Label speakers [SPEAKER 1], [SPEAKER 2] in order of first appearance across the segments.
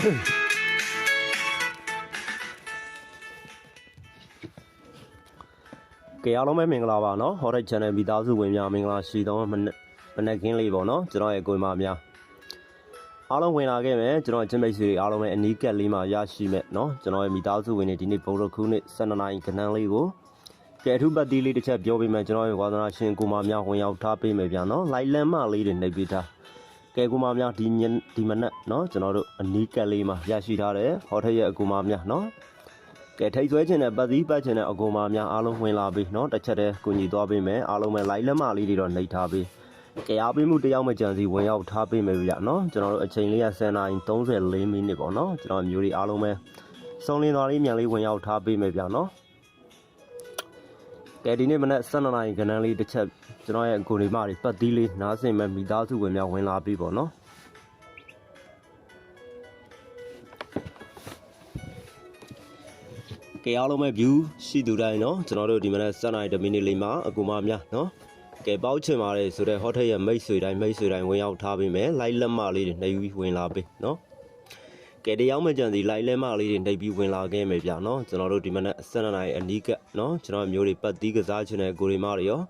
[SPEAKER 1] ကဲအားလုံးပဲမင်္ဂလာပါနော်ဟောတဲ့ channel မိသားစုဝင်များမင်္ဂလာရှိသောမနက်မနက်ခင်းလေးပေါ့နော်ကျွန်တော်ရဲ့ကိုယ်မများအားလုံးဝင်လာခဲ့မယ်ကျွန်တော်ချင်းမိတ်ဆွေတွေအားလုံးပဲအနီးကပ်လေးမှာရရှိမဲ့နော်ကျွန်တော်ရဲ့မိသားစုဝင်တွေဒီနေ့ဘုံရခုနှစ်12နာရီခဏလေးကိုကဲအထူးပတ်တီးလေးတစ်ချက်ပြောပေးမယ်ကျွန်တော်ရဲ့ဝါသနာရှင်ကိုမများဝင်ရောက်ထားပေးမယ်ဗျာနော်လိုက်လန်းမလေးတွေနှိပ်ပေးထား ကဲကိုမများဒီညဒီမနက်နော်ကျွန်တော်တို့အနီးကပ်လေးမှာရရှိထားတယ်ဟောထက်ရဲ့အကူမများနော် ကဲထိတ်ဆွဲခြင်းနဲ့ပတ်သီးပတ်ခြင်းနဲ့အကုန်ပါများအားလုံးဝင်လာပြီเนาะတစ်ချက်တည်းကိုညီသွားပေးမယ်အားလုံးပဲလိုက်လက်မလေးတွေတော့နှိပ်ထားပေးကဲအားပေးမှုတယောက်မကြံစီဝင်ရောက်ထားပေးမယ်ဗျာเนาะကျွန်တော်တို့အချိန်လေးက10နာရီ34မိနစ်ပေါ့เนาะကျွန်တော်မျိုးတွေအားလုံးပဲစုံလင်းသွားလေးမြန်လေးဝင်ရောက်ထားပေးမယ်ဗျာเนาะ ကဲဒီနေ့မနက်12နာရီခဏလေးတစ်ချက်ကျွန်တော်ရဲ့အကိုဒီမတွေပတ်သီးလေးနားစင်မဲ့မိသားစုဝင်များဝင်လာပြီပေါ့เนาะ ကဲအားလုံးပဲ view ရှိသူတိုင်းเนาะကျွန်တော်တို့ဒီမနက်7နာရီ10မိနစ်လေးမှာအကူမများเนาะကဲပေါက်ချင်ပါတယ်ဆိုတော့ဟော့ထက်ရဲ့မိတ်ဆွေတိုင်းမိတ်ဆွေတိုင်းဝင်ရောက်ထားပေးမယ်လိုက်လက်မလေးတွေနှိပ်ပြီးဝင်လာပေးเนาะ ကဲတရားမကြံစီလိုက်လက်မလေးတွေနှိပ်ပြီးဝင်လာခဲ့မယ်ဗျာเนาะကျွန်တော်တို့ဒီမနက်7နာရီအနီးကเนาะကျွန်တော်မျိုးတွေပတ်သီးကစားချင်တဲ့ကိုရီမတွေရော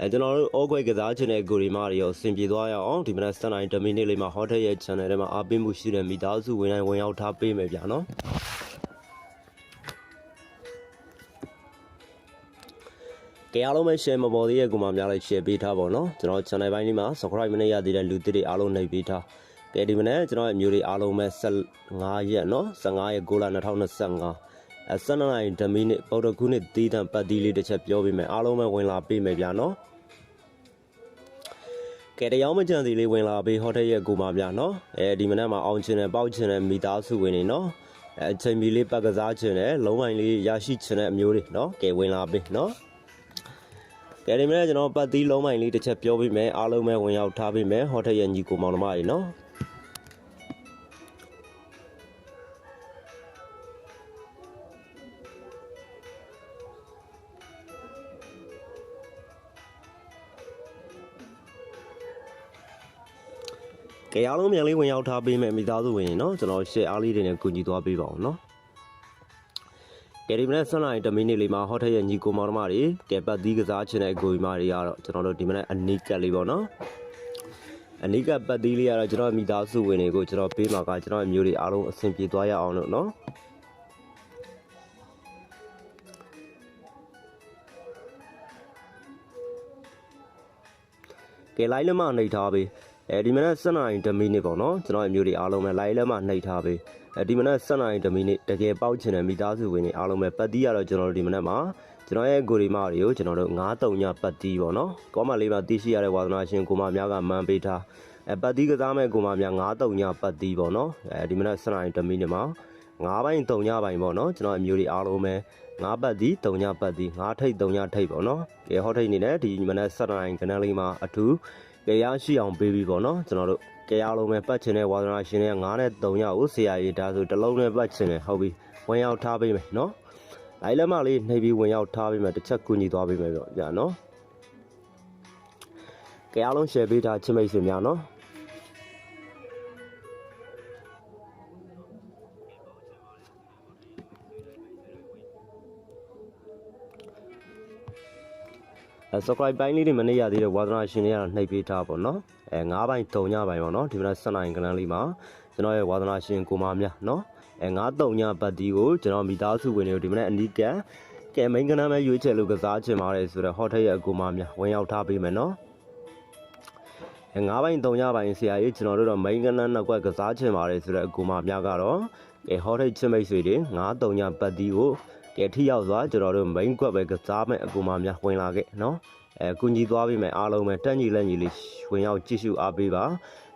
[SPEAKER 1] အဲကျွန်တော်တို့အောခွဲကစားချင်တဲ့ကိုရီမတွေရောအဆင်ပြေသွားရအောင်ဒီမနက်7နာရီ10မိနစ်လေးမှာဟော့ထက်ရဲ့ channel ထဲမှာအားပေးမှုရှိတဲ့မိသားစုဝင်တိုင်းဝင်ရောက်ထားပေးမယ်ဗျာเนาะ ကဲအားလုံးပဲ share မပေါ်သေးရဲ့ကူမများလိုက် share ပေးထားပါတော့ကျွန်တော် channel ပိုင်းလေးမှာ subscribe မနေရသေးတဲ့လူသစ်တွေအားလုံးနှိပ်ပေးထား ကဲဒီမနေ့ကျွန်တော်ရဲ့မျိုးတွေအားလုံးပဲ15ရက်နော်15ရက်6လ2025အစနေနိုင်ဓမီနစ်ပေါ်တကူနစ်တီးတန်ပတ်တီးလေးတစ်ချက်ပြောပေးမယ်အားလုံးပဲဝင်လာပေးမယ်ဗျာနော်ကဲတရားမကြံစီလေးဝင်လာပေးဟိုတယ်ရဲ့ကိုပါဗျာနော်အဲဒီမနေ့မှာအောင်ချင်တယ်ပေါက်ချင်တယ်မိသားစုဝင်နေနော်အဲအချိန်မီလေးပတ်ကစားချင်တယ်လုံးဝိုင်လေးရရှိချင်တဲ့အမျိုးတွေနော်ကဲဝင်လာပေးနော်ကဲဒီမနေ့ကျွန်တော်ပတ်သီးလုံးမိုင်လေးတစ်ချက်ပြောပေးမယ်အားလုံးပဲဝင်ရောက်ထားပေးမယ်ဟိုတယ်ရဲ့ညီကိုမောင်နှမတွေနော် ကဲအားလုံးမြန်လေးဝင်ရောက်ထားပေးမယ်မိသားစုဝင်နော်ကျွန်တော် share အားလေးတွေနဲ့ကူညီသွားပေးပါအောင်နော်ကဲဒီမနေ့7နာရီ10မိနစ်လေးမှာဟော့ထက်ရဲ့ညီကိုမောင်နှမတွေကဲပတ်သီးကစားချင်တဲ့အကိုကြီးမတွေကတော့ကျွန်တော်တို့ဒီမနေ့အနီးကပ်လေးပေါ့နော်အနီးကပ်ပတ်သီးလေးကတော့ကျွန်တော်မိသားစုဝင်တွေကိုကျွန်တော်ပေးမှာကကျွန်တော်မျိုးတွေအားလုံးအဆင်ပြေသွားရအောင်လို့နော်ကဲလိုက်လက်မနှိပ်ထားပေး အဲဒီမနေ့7နာရီ10မိနစ်ပေါ့နော်ကျွန်တော်မျိုးတွေအားလုံးပဲလိုက်လက်မနှိပ်ထားပေးအဲဒီမနက်7နာရီ10မိနစ်တကယ်ပေါက်ချင်တဲ့မိသားစုဝင်တွေအားလုံးပဲပတ်တီးရတော့ကျွန်တော်တို့ဒီမနက်မှာကျွန်တော်ရဲ့ကိုရီမာတွေကိုကျွန်တော်တို့9-3ညပတ်တီးပေါ့နော်ကောမလေးမှာတီးရှိရတဲ့ဝါသနာရှင်ကိုမများကမန်ပေးထားအဲပတ်တီးကစားမဲ့ကိုမများ9-3ညပတ်တီးပေါ့နော်အဲဒီမနက်7နာရီ10မိနစ်မှာ9ပိုင်း3ညပိုင်းပေါ့နော်ကျွန်တော်အမျိုးတွေအားလုံးပဲ9ပတ်တီး3ညပတ်တီး9ထိပ်3ညထိပ်ပေါ့နော်ဒီဟောထိပ်နေနဲ့ဒီမနက်7နာရီခဏလေးမှာအထူး ကြရရှိအောင်ပေးပြီးပေါ့နော်ကျွန်တော်တို့ကြရလုံးပဲပတ်ချင်တဲ့ဝါသနာရှင်တွေက9နဲ့3ရောက်ကိုဆရာကြီးဒါဆိုတစ်လုံးနဲ့ပတ်ချင်တယ်ဟုတ်ပြီဝင်ရောက်ထားပေးမယ်နော်လိုက်လက်မလေးနှိပ်ပြီးဝင်ရောက်ထားပေးမယ်တစ်ချက်ကူညီသွားပေးမယ်ပေါ့ကြာနော်ကြရလုံး share ပေးထားချစ်မိတ်ဆွေများနော် အဲ subscribe ပိုင်းလေးတွေမနေရသေးတဲ့ဝါသနာရှင်တွေကတော့နှိပ်ပေးထားပါတော့နော်အဲ9ပိုင်း3ညပိုင်းပေါ့နော်ဒီမနက်7နိုင်ကနန်းလေးမှာကျွန်တော်ရဲ့ဝါသနာရှင်ကိုမများနော်အဲ9 3ညပတ်တီးကိုကျွန်တော်မိသားစုဝင်တွေကိုဒီမနက်အနီးကကဲမိန်ကနန်းပဲရွေးချယ်လို့ကစားချင်ပါတယ်ဆိုတော့ဟော့ထက်ရဲ့အကူမများဝင်ရောက်ထားပေးမယ်နော်အဲ9ပိုင်း3ညပိုင်းဆရာကြီးကျွန်တော်တို့တော့မိန်ကနန်းနောက်ကွက်ကစားချင်ပါတယ်ဆိုတော့အကူမများကတော့ကဲဟော့ထက်ချစ်မိတ်ဆွေတွေ9 3ညပတ်တီးကို ကဲထိရောက်စွာကျွန်တော်တို့ main ကွက်ပဲကစားမဲ့အကူမများဝင်လာခဲ့နော်အဲကုညီသွားပြီမဲ့အားလုံးပဲတက်ညီလက်ညီလေးဝင်ရောက်ကြည့်ရှုအားပေးပါ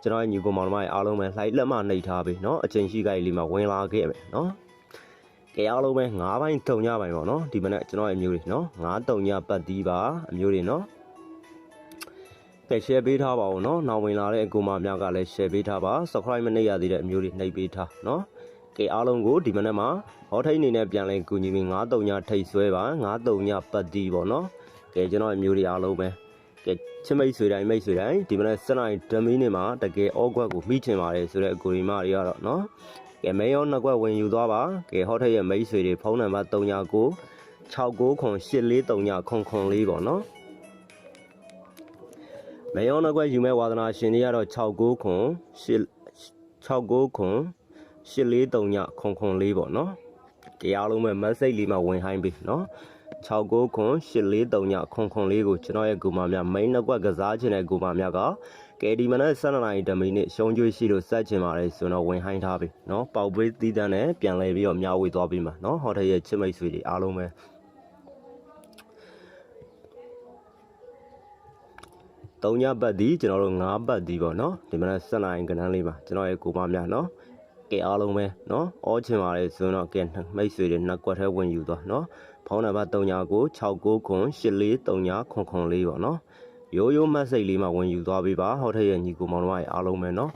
[SPEAKER 1] ကျွန်တော်ရဲ့ညီကောင်မောင်မတွေအားလုံးပဲလိုက်လက်မနှိပ်ထားပြီနော်အချိန်ရှိခိုက်လေးမှာဝင်လာခဲ့မယ်နော်ကဲအားလုံးပဲ9ပိုင်း3ညပိုင်းပေါ့နော်ဒီမနေ့ကျွန်တော်ရဲ့အမျိုးတွေနော်9 3ညပတ်သီးပါအမျိုးတွေနော်ကဲ share ပေးထားပါဦးနော်နောက်ဝင်လာတဲ့အကူမများကလည်း share ပေးထားပါ subscribe မနှိပ်ရသေးတဲ့အမျိုးတွေနှိပ်ပေးထားနော် ကေအားလုံးကိုဒီမနက်မှာဟောထိတ်အနေနဲ့ပြန်လည်ကူညီပြီး93ညထိတ်ဆွဲပါ93ညပတ်တီပေါ့နော်ကဲကျွန်တော်အမျိုးတွေအားလုံးပဲကဲချစ်မိတ်ဆွေတိုင်းမိတ်ဆွေတိုင်းဒီမနက်စနေဓမီနေမှာတကယ်အောခွက်ကိုမိချင်ပါတယ်ဆိုတဲ့အကူရီမတွေကတော့နော်ကဲမဲရောနှစ်ခွက်ဝင်ယူသွားပါကဲဟောထိတ်ရဲ့မိတ်ဆွေတွေဖုန်းနံပါတ်39 69844399ပေါ့နော်မယောနကွက်ယူမဲ့ဝါသနာရှင်တွေကတော့69ခွန်69ခွန် 8439ခွန်ခွန်လေးပေါ့နော်ကဲအားလုံးပဲ message လေးမှာဝင်ဟိုင်းပြီနော်69ခွန်8439ခွန်ခွန်လေးကိုကျွန်တော်ရဲ့ကူမများ main နှစ်ကွက်ကစားခြင်းတဲ့ကူမများကကဲဒီမနက်7နာရီတမိနစ်ရှုံးကျွေးရှိလို့စက်ချင်ပါတယ်ဆိုတော့ဝင်ဟိုင်းထားပြီနော်ပေါက်ပေးသီးတန်းနဲ့ပြန်လဲပြီးတော့မျှဝေသွားပြီးမှာနော်ဟော်တယ်ရဲ့ချစ်မိတ်ဆွေတွေအားလုံးပဲတုံညဘတ်ဒီကျွန်တော်တို့9ဘတ်ဒီပေါ့နော်ဒီမနက်7နာရီကဏ္ဍလေးမှာကျွန်တော်ရဲ့ကူမများနော် ကဲအားလုံးပဲနော်အောချင်ပါတယ်ဆိုတော့ကဲမိတ်ဆွေတွေနှစ်ကွက်ထဲဝင်ယူသွားနော်ဖုန်းနံပါတ်39 69ခွန်8439ခွန်ခွန်လေးပေါ့နော်ရိုးရိုးမက်ဆေ့လေးမှာဝင်ယူသွားပေးပါဟောထက်ရဲ့ညီကိုမောင်တို့ရဲ့အားလုံးပဲเนาะ